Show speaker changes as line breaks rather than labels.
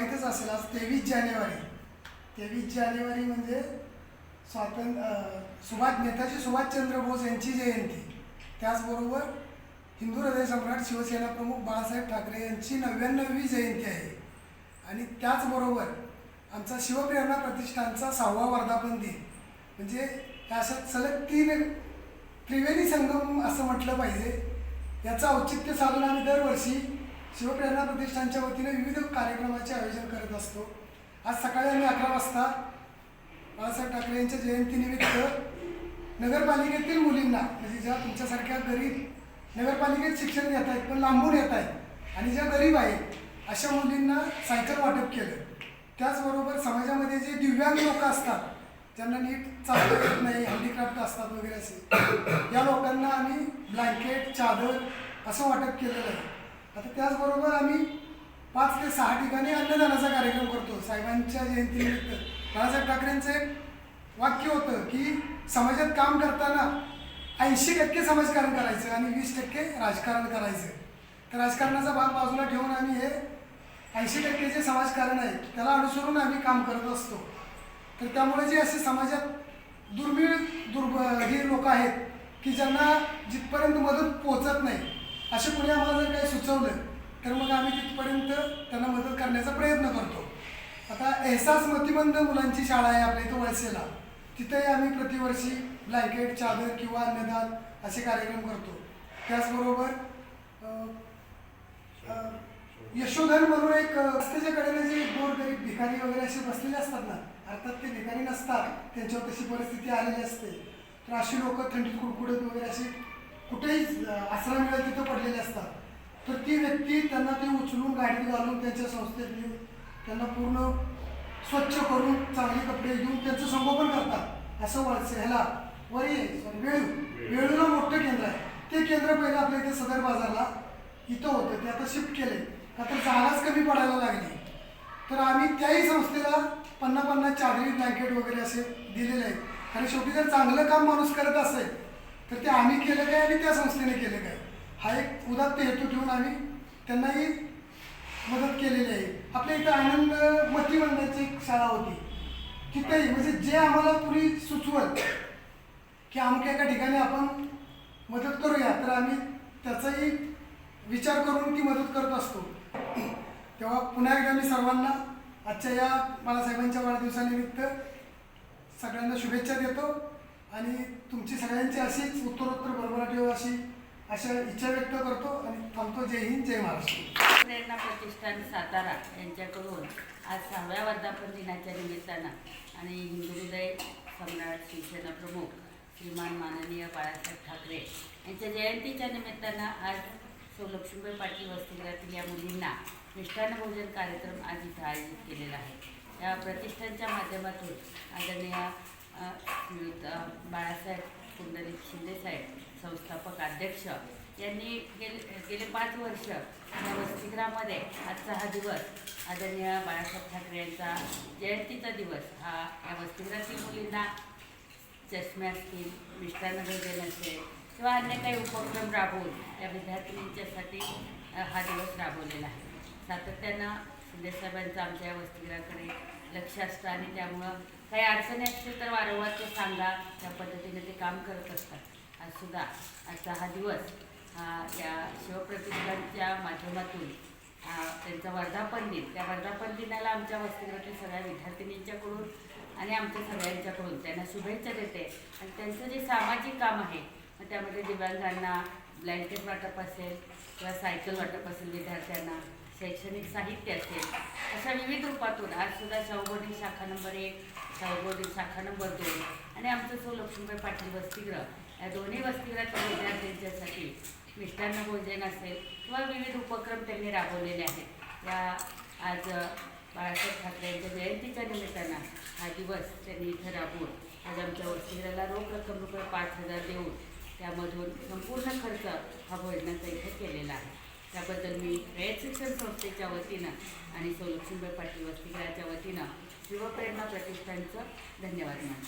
माहीतच असेल आज तेवीस जानेवारी. तेवीस जानेवारी म्हणजे स्वातंत्र्य सुभाष नेताजी सुभाषचंद्र बोस यांची जयंती. त्याचबरोबर हिंदू हृदय सम्राट शिवसेना प्रमुख बाळासाहेब ठाकरे यांची नव्याण्णवी जयंती आहे. आणि त्याचबरोबर आमचा शिवप्रेरणा प्रतिष्ठानचा सहावा वर्धापन दिन. म्हणजे ह्या अशा सलग तीन त्रिवेणी संगम असं म्हटलं पाहिजे. याचं औचित्य साधून आम्ही दरवर्षी शिवप्रेरणा प्रतिष्ठानच्या वतीने विविध कार्यक्रमाचे आयोजन करत असतो. आज सकाळी आम्ही अकरा वाजता बाळासाहेब ठाकरे यांच्या जयंतीनिमित्त नगरपालिकेतील मुलींना म्हणजे ज्या तुमच्यासारख्या गरीब नगरपालिकेत शिक्षण घेत आहेत पण लांबून येत आहेत आणि ज्या गरीब आहेत अशा मुलींना सायकल वाटप केलं. त्याचबरोबर समाजामध्ये जे दिव्यांग लोक असतात ज्यांना नीट चालता येत नाही हँडीक्राफ्ट असतात वगैरे असे या लोकांना आम्ही ब्लँकेट चादर असं वाटप केलेलं आहे. आता त्याचबरोबर आम्ही पाच ते सहा ठिकाणी अन्नदानाचा कार्यक्रम करतो. साहेबांच्या जयंतीनिमित्त. बाळासाहेब ठाकरेंचं एक वाक्य होतं की समाजात काम करताना ऐंशी टक्के समाजकारण करायचं आणि वीस टक्के राजकारण करायचं. तर राजकारणाचा भाग बाजूला ठेवून आम्ही हे ऐंशी टक्के जे समाजकारण आहे त्याला अनुसरून आम्ही काम करत असतो. तर त्यामुळे जे असे समाजात दुर्मिळ दुर्ब हे लोक आहेत की ज्यांना जिथपर्यंत मदत पोहोचत नाही असे कोणी आम्हाला जर काही सुचवलं तर मग आम्ही तिथपर्यंत त्यांना मदत करण्याचा प्रयत्न करतो. आता एहसास मतिमंद मुलांची शाळा आहे आपल्या इथं वळसेला. तिथेही आम्ही प्रतिवर्षी ब्लँकेट चादर किंवा अन्नदान असे कार्यक्रम करतो. त्याचबरोबर यशोधन म्हणून एक अं, रस्त्याच्या कडेने जे गोरगरीब भिकारी वगैरे असे बसलेले असतात ना अर्थात ते भिकारी नसतात त्यांच्यावर तशी परिस्थिती आलेली असते. तर अशी लोक थंडीत कुडकुडत वगैरे अशी कुठेही आसरा मिळत तिथं पडलेले असतात. तर ती व्यक्ती त्यांना ते उचलून गाडीत घालून त्यांच्या संस्थेत नेऊन त्यांना पूर्ण स्वच्छ करून चांगले कपडे देऊन त्यांचं संगोपन करतात. असं वळसे ह्याला वरी वेळू. वेळूला मोठं केंद्र आहे. ते केंद्र पहिलं आपल्या इथे सदर बाजारला इथं होतं. ते आता शिफ्ट केले. तर जागाच कमी पडायला लागली. तर आम्ही त्याही संस्थेला पन्नास पन्नास चादरी ब्लँकेट वगैरे असे दिलेले आहेत. आणि शेवटी जर चांगलं काम माणूस करत असेल तर ते आम्ही केलं काय आणि त्या संस्थेने केलं काय? हा एक उदात्त हेतू ठेवून आम्ही त्यांनाही मदत केलेली आहे. आपल्या इथं आनंद मती मंडळाची एक शाळा होती. तिथेही म्हणजे जे आम्हाला कुणी सुचवत की अमक्या एका ठिकाणी आपण मदत करूया तर आम्ही त्याचाही विचार करून ती मदत करत असतो. तेव्हा पुन्हा एकदा मी सर्वांना आजच्या या बाळासाहेबांच्या वाढदिवसानिमित्त सगळ्यांना शुभेच्छा देतो. आणि तुमची सगळ्यांची अशीच उत्तरोत्तर बरोबर ठेव अशी अशा इच्छा व्यक्त करतो आणि थांबतो. जय हिंद जय महाराष्ट्र.
प्रेरणा प्रतिष्ठान सातारा यांच्याकडून आज सहाव्या वर्धापन दिनाच्या निमित्तानं आणि हिंदू हृदय सम्राट शिवसेना प्रमुख श्रीमान माननीय बाळासाहेब ठाकरे यांच्या जयंतीच्या निमित्तानं आज सौ लक्ष्मीबाई पाटील वसतिगृहातील या मुलींना मिष्टान्न भोजन कार्यक्रम आज इथं आयोजित केलेला आहे. या प्रतिष्ठानच्या माध्यमातून आदरणीय बाळासाहेब कुंडलिक शिंदेसाहेब संस्थापक अध्यक्ष यांनी गेले गेले पाच वर्ष या वसतिगृहामध्ये आजचा हा दिवस आदरणीय बाळासाहेब ठाकरे यांचा जयंतीचा दिवस हा या वसतिगृहातील मुलींना चष्मे असतील मिष्टान्न भोजन असेल किंवा अन्य काही उपक्रम राबवून या विद्यार्थिनींच्यासाठी हा दिवस राबवलेला आहे. सातत्यानं शिंदेसाहेबांचं आमच्या या वसतिगृहाकडे लक्ष असतं आणि त्यामुळं काही अडचणी असतील तर वारंवार ते सांगा. त्या पद्धतीने ते काम करत असतात. आज सुद्धा आजचा हा दिवस हा या शिवप्रतिष्ठानच्या माध्यमातून त्यांचा वर्धापन दिन. त्या वर्धापन दिनाला आमच्या वसतिगृहातील सगळ्या विद्यार्थिनींच्याकडून आणि आमच्या सगळ्यांच्याकडून त्यांना शुभेच्छा देते. आणि त्यांचं जे सामाजिक काम आहे मग त्यामध्ये दिव्यांगांना ब्लँकेट वाटप असेल किंवा सायकल वाटप असेल विद्यार्थ्यांना शैक्षणिक साहित्य असेल अशा विविध रूपातून आज सुद्धा शाखा नंबर एक शाहूबोर्डिंग शाखा नंबर दोन. आणि आमचं सो लक्ष्मीबाई पाटील वसतिगृह. या दोन्ही वसतिगृहातील विद्यार्थ्यांच्यासाठी मिष्टान्न भोजन असेल किंवा विविध उपक्रम त्यांनी राबवलेले आहेत. या आज बाळासाहेब ठाकरे यांच्या जयंतीच्या निमित्तानं हा दिवस त्यांनी इथं राबवून आज आमच्या वसतिगृहाला रोख रक्कम रुपये पाच हजार देऊन त्यामधून संपूर्ण खर्च हा भोजनाचा इथं केलेला आहे. त्याबद्दल मी रयत शिक्षण संस्थेच्या वतीनं आणि सौ लक्ष्मीबाई पाटील वसतिगृहाच्या वतीनं शिवप्रेरणा प्रतिष्ठानचं धन्यवाद मानतो.